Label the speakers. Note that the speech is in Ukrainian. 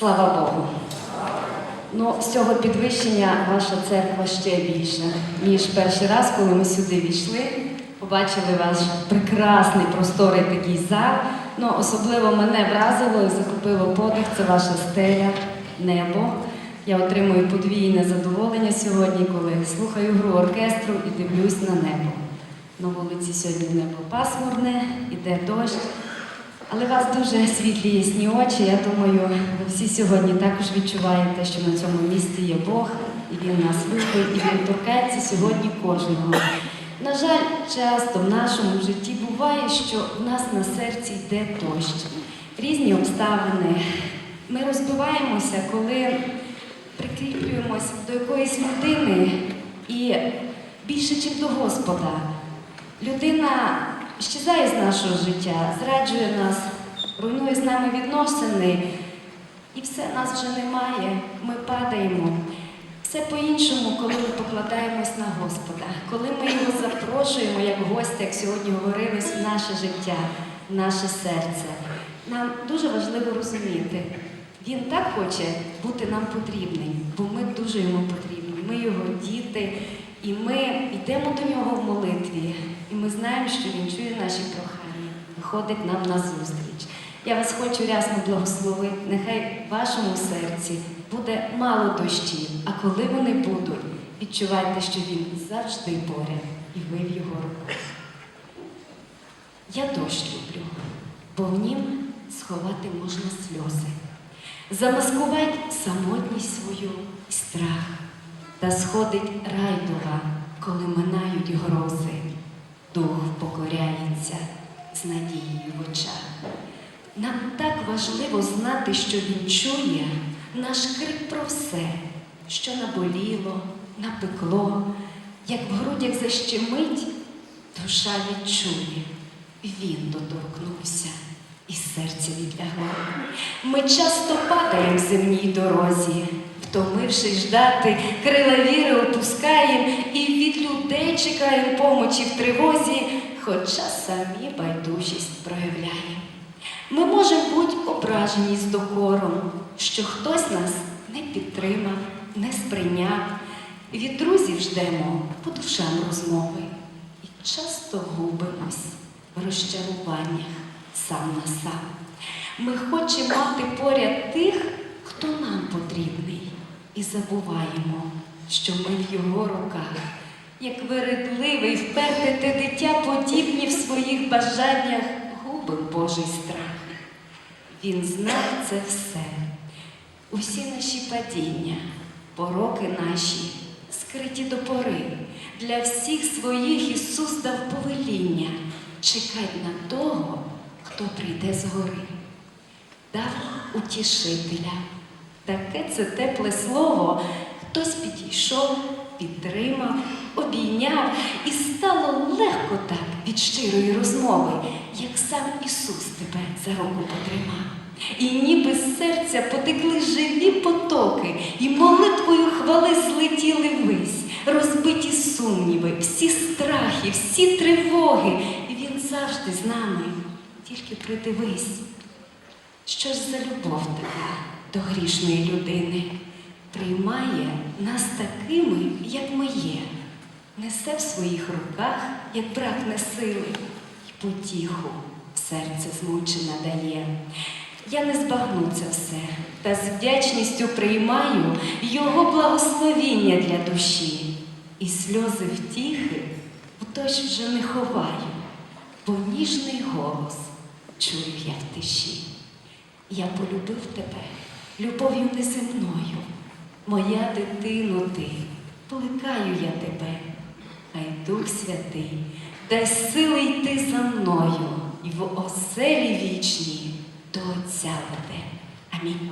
Speaker 1: Слава Богу. Ну, з цього підвищення ваша церква ще більша, ніж перший раз, коли ми сюди війшли, побачили ваш прекрасний просторий такий зал. Ну, особливо мене вразило і захопило подих, це ваша стеля, небо. Я отримую подвійне задоволення сьогодні, коли слухаю гру оркестру і дивлюсь на небо. На вулиці сьогодні небо пасмурне, іде дощ. Але у вас дуже світлі ясні очі. Я думаю, ви всі сьогодні також відчуваєте, що на цьому місці є Бог, і Він нас любить, і Він торкається сьогодні кожного. На жаль, часто в нашому житті буває, що в нас на серці йде дощ, різні обставини. Ми розбиваємося, коли прикріплюємось до якоїсь людини і більше, ніж до Господа. Людина щезає з нашого життя, зраджує нас, руйнує з нами відносини, і все нас вже немає, ми падаємо. Все по-іншому, коли ми покладаємось на Господа, коли ми його запрошуємо як гостя, як сьогодні говорилось, в наше життя, в наше серце. Нам дуже важливо розуміти, він так хоче бути нам потрібним, бо ми дуже йому потрібні. Ми його діти, і ми йдемо до нього в молитві, і ми знаємо, що він чує наші прохання, виходить нам на зустріч. Я вас хочу рясно благословити. Нехай в вашому серці буде мало дощів, а коли вони будуть, відчувайте, що він завжди поряд, і ви в його руках. Я дощ люблю, бо в нім сховати можна сльози, замаскувати самотність свою і страх, та сходить райдуга, коли минають грози, дух покоряється з надією в очах. Нам так важливо знати, що він чує наш крик про все, що наболіло, напекло, як в грудях защемить, душа відчує, він доторкнувся і серце відлягло. Ми часто падаємо в земній дорозі, втомившись ждати, крила віри опускаємо і від людей чекаємо помочі в тривозі, хоча самі байдужість проявляємо. Ми можемо бути ображені з докором, що хтось нас не підтримав, не сприйняв. Від друзів ждемо по душам розмови і часто губимось в розчаруваннях сам на сам. Ми хочемо мати поряд тих, хто нам потрібний, і забуваємо, що ми в його руках, як вередливий, вперте те дитя, подібні в своїх бажаннях, губим Божий страх. Він знав це все. Усі наші падіння, пороки наші, скриті до пори. Для всіх своїх Ісус дав повеління чекать на того, хто прийде згори. Дав утішителя. Таке це тепле слово. Хтось підійшов, підтримав, обійняв, і стало легко так від щирої розмови, як сам Ісус тебе за руку потримав. І ніби з серця потекли живі потоки, і молитвою хвали злетіли ввись, розбиті сумніви, всі страхи, всі тривоги. І він завжди з нами. Тільки придивись, що ж за любов така до грішної людини приймає нас такими, як ми є, несе в своїх руках, як бракне сили, і потіху в серце змучене дає. Я не збагну це все, та з вдячністю приймаю Його благословіння для душі, і сльози втіхи в дощ вже не ховаю, бо ніжний голос чую я в тиші. Я полюбив тебе любов'ю неземною, моя дитино ти, плекаю я тебе, хай Дух Святий, дай сили йти за мною і в оселі вічні до Отця веде. Амінь.